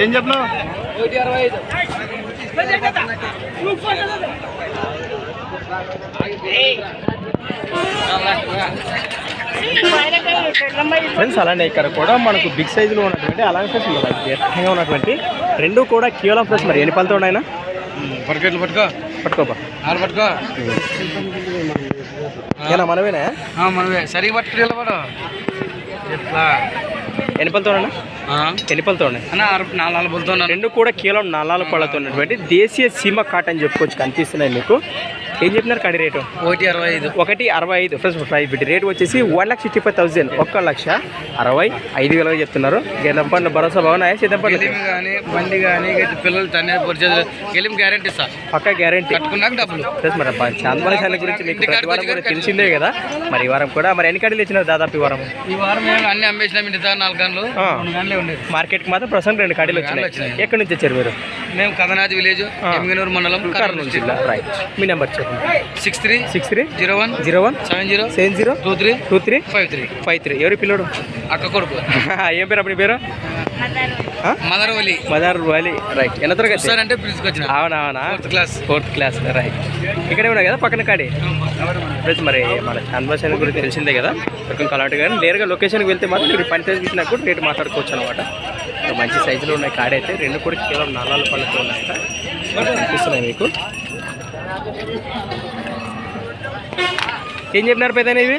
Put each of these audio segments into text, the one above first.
ఏం చెప్పినావు? ఫ్రెండ్స్ అలానే ఇక్కడ కూడా మనకు బిగ్ సైజులో ఉన్నటువంటి అలాగే ఫ్రెండ్స్ ఉన్నటువంటి రెండు కూడా కేవలం ఫ్రెండ్స్ మరి. ఎన్ని పళ్ళతో ఉన్నాయినా పట్టుకెట్లు పట్టుకో. పట్టుకోపా. ఆరు పట్టుకో. ఏనా మనమేనా? మనమే. సరిగా పట్టుకెళ్ళి పడు ఎట్లా? ఎన్ని పళ్ళతో ఉన్నా ఆ? ఎన్ని పళ్ళతో ఉన్నాయి అన్న ఆరు నాలుగు నాలుగు బుల్తున్నాను రెండు కూడా కేవలం నల్లాల పళ్ళతో ఉన్నటువంటి దేశీయ సీమ కాట్ అని చెప్పుకోవచ్చు కనిపిస్తున్నాయి మీకు. ఏం చెప్పినారు కడి రేటు? ఒకటి అరవై ఐదు. ఒకటి అరవై ఐదు. ఫ్రెండ్స్ ప్రైస్ బిట్ రేట్ వచ్చేసి one lakh sixty five thousand. ఒక్క లక్ష అరవై ఐదు వేలుగా చెప్తున్నారు. గెలం పండ్లు భరోసా బాగున్నాయా? సీతం పండ్లు. కానీ బండి కానీ పిల్లలు తనే గ్యారెంటీ ఇస్తా పక్క గ్యారంటీ కట్టుకున్నాక డబ్బులు. ఫ్రెండ్స్ మరి చాందమలశాల గురించి మీకు ప్రతి వారం కూడా తెలిసిందే కదా. మరి ఈ వారం కూడా మరి ఎన్ని కడీలు ఇచ్చినారు దాదాపు ఈ వారం? ఈ వారం అన్ని అమ్మేసినాం ఇంటి దగ్గర నాలుగు గంటలు. మార్కెట్కి మాత్రం ప్రస్తుతం రెండు కడీలు వచ్చినాయి. ఎక్కడి నుంచి వచ్చారు మీరు? మేము కథనాథ్ విలేజ్ మండలం కర్నూలు జిల్లా రైట్. మీ నెంబర్ చెప్పండి. Six three six three zero one zero one seven zero seven zero two three two three five three five three. ఎవరి పిల్లడు? అక్క కొడుకు. ఏం పేరు అప్పుడు పేరు? ఆ? మదరవల్లి మదార్ వాలి రైట్ ఎన్న తరగతి సార్ అంటే పిలుచుకొచ్చిన. అవునా అవునా fourth class fourth class right ఇక్కడే ఉన్నాయి కదా పక్కన కాడి? ఫ్రెండ్స్ మరి మన చాంద్బాషన్ గురించి తెలిసిందే కదా? పక్కన కలాంటి కానీ నేరుగా లొకేషన్కి వెళ్తే మాత్రం మీరు పని చేసినా కూడా రేటు మాట్లాడుకోవచ్చు అనమాట మంచి సైజులో ఉన్నాయి. కాడి అయితే రెండు కూడా కేవలం నల్లాల పళ్ళతో ఉన్నాయట. కనిపిస్తున్నాయి మీకు. ఏం చెప్పినారు పెద్ద ఇవి?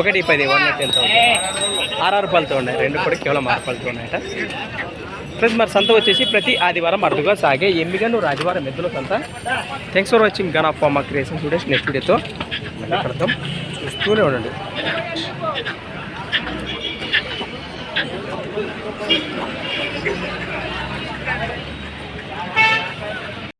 ఒకటి పది వన్ నాట్ టెన్ ఆర్ఆర్ పళ్ళతో ఉన్నాయి. రెండు కూడా కేవలం ఆరు పళ్ళతో ఉన్నాయట. ఫ్రెండ్స్ మరి సంత వచ్చేసి ప్రతి ఆదివారం అరుదుగా సాగే ఎమ్మిగను రాజవారం ఎద్దుల సంత. Thanks for watching gun of మా క్రియేషన్ స్టూడెంట్స్ నెక్స్ట్ వీడియోతో మళ్ళీ కడతాం చూస్తూనే ఉండండి.